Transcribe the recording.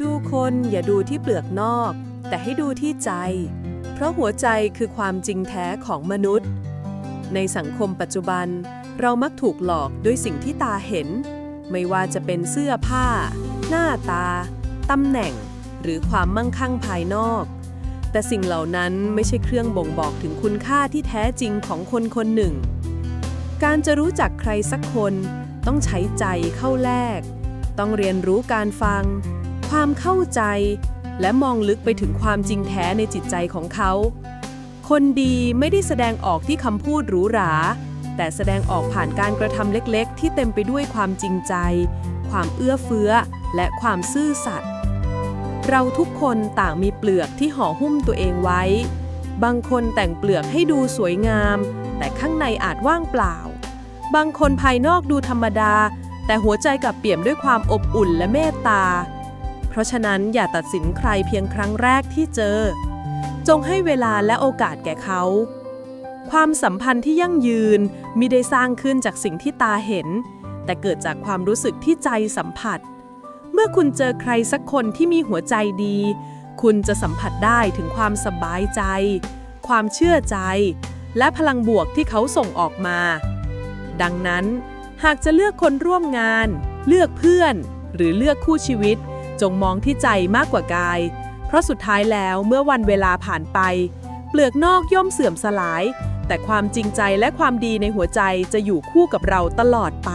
ดูคนอย่าดูที่เปลือกนอก แต่ให้ดูที่ใจ เพราะหัวใจคือความจริงแท้ของมนุษย์ ในสังคมปัจจุบัน เรามักถูกหลอกด้วยสิ่งที่ตาเห็น ไม่ว่าจะเป็นเสื้อผ้า หน้าตาตำแหน่ง หรือความมั่งคั่งภายนอก แต่สิ่งเหล่านั้นไม่ใช่เครื่องบ่งบอกถึงคุณค่าที่แท้จริงของคนคนหนึ่ง การจะรู้จักใครสักคน ต้องใช้ใจเข้าแลกต้องเรียนรู้การฟัง ความเข้าใจ และมองลึกไปถึงความจริงแท้ในจิตใจของเขา คนดีไม่ได้แสดงออกที่คำพูดหรูหรา แต่แสดงออกผ่านการกระทำเล็กๆ ที่เต็มไปด้วยความจริงใจ ความเอื้อเฟื้อ และความซื่อสัตย์เราทุกคนต่างมีเปลือกที่ห่อหุ้มตัวเองไว้ บางคนแต่งเปลือกให้ดูสวยงาม แต่ข้างในอาจว่างเปล่า บางคนภายนอกดูธรรมดา แต่หัวใจกลับเปี่ยมด้วยความอบอุ่นและเมตตา เพราะฉะนั้นอย่าตัดสินใครเพียงครั้งแรกที่เจอ จงให้เวลาและโอกาสแก่เขา ความสัมพันธ์ที่ยั่งยืนมิได้สร้างขึ้นจากสิ่งที่ตาเห็น แต่เกิดจากความรู้สึกที่ใจสัมผัส เมื่อคุณเจอใครสักคนที่มีหัวใจดี คุณจะสัมผัสได้ถึงความสบายใจ ความเชื่อใจ และพลังบวกที่เขาส่งออกมา ดังนั้น หากจะเลือกคนร่วมงาน เลือกเพื่อน หรือเลือกคู่ชีวิต จงมองที่ใจมากกว่ากาย เพราะสุดท้ายแล้วเมื่อวันเวลาผ่านไป เปลือกนอกย่อมเสื่อมสลาย แต่ความจริงใจและความดีในหัวใจจะอยู่คู่กับเราตลอดไป